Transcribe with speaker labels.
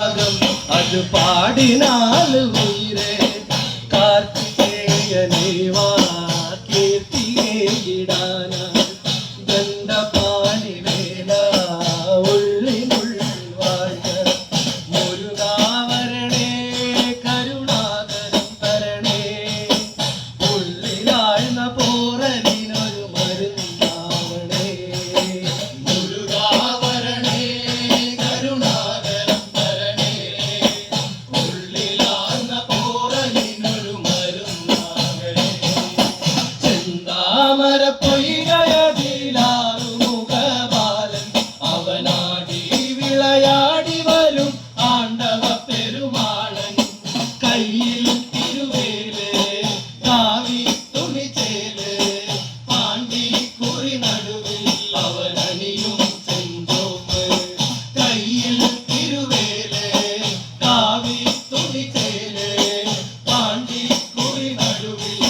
Speaker 1: அது பாடினால் உயிரே. கார்த்திகேயனேவா கீர்த்திகேயிடானா ചെന്താമര പൊയ്കയതിലാറുമുഖബാലൻ. അവനാടി വിളയാടി വരും ആണ്ടവ പെരുമാളൻ. കയ്യിൽ തിരുവേൽ കാവി തുണിച്ചേൽ പാണ്ടി കുറി നടുവിൽ അവനണിയും ചെന്തോപ്പ് കയ്യിൽ തിരുവേൽ കാവി തുണിച്ചേൽ പാണ്ടി കുറി നടുവിൽ